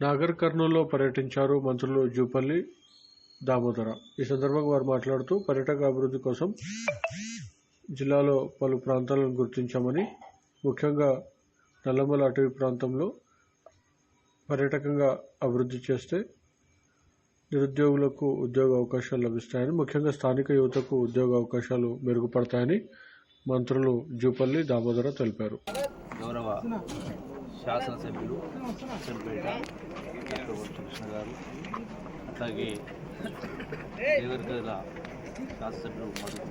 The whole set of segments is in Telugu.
నాగర్ కర్నూలులో పర్యటించారు మంత్రులు జూపల్లి దామోదర. ఈ సందర్భంగా వారు మాట్లాడుతూ పర్యాటక అభివృద్ధి కోసం జిల్లాలో పలు ప్రాంతాలను గుర్తించామని ముఖ్యంగా నల్లమల అటవీ ప్రాంతంలో పర్యాటకంగా అభివృద్ధి చేస్తే నిరుద్యోగులకు ఉద్యోగ అవకాశాలు లభిస్తాయని ముఖ్యంగా స్థానిక యువతకు ఉద్యోగ అవకాశాలు మెరుగుపడతాయని మంత్రులు జూపల్లి దామోదర తెలిపారు. గౌరవ శాసనసభ్యులు అచ్చంపేట కృష్ణ గారు అట్లాగే దేవరగల శాసనసభ్యులు మధు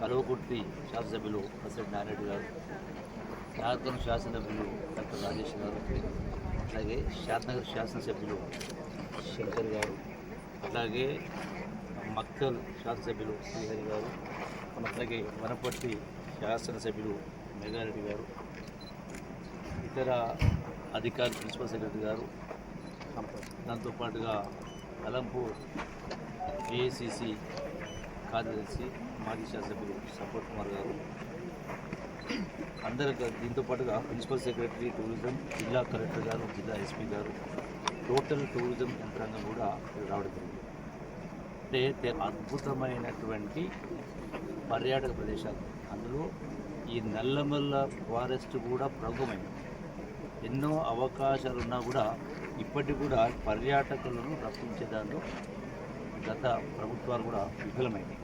కలవకుర్తి శాసనసభ్యులు అసెట్ నారాయణ గారు నాగరం శాసనసభ్యులు డాక్టర్ రాజేష్ గారు అట్లాగే శాతనగర్ శాసనసభ్యులు శంకర్ గారు అట్లాగే మక్కల్ శాసనసభ్యులు శ్రీహరి గారు అట్లాగే వనపర్తి శాసనసభ్యులు మెగారెడ్డి గారు ఇతర అధికారులు ప్రిన్సిపల్ సెక్రటరీ గారు దాంతోపాటుగా అలంపూర్ ఏఐసిసి కార్యదర్శి మాజీ శాసనసభ్యులు సపోర్ట్ కుమార్ గారు. అందరు దీంతో పాటుగా ప్రిన్సిపల్ సెక్రటరీ టూరిజం జిల్లా కలెక్టర్ గారు జిల్లా ఎస్పీ గారు టోటల్ టూరిజం యంత్రాంగం కూడా రావడం జరిగింది. అంటే అద్భుతమైనటువంటి పర్యాటక ప్రదేశాలు. అందులో ఈ నల్లమల్ల ఫారెస్ట్ కూడా ప్రముఖమైనది. ఎన్నో అవకాశాలు ఉన్నా కూడా ఇప్పటికి కూడా పర్యాటకులను రప్పించే దాంట్లో గత ప్రభుత్వాలు కూడా విఫలమైనాయి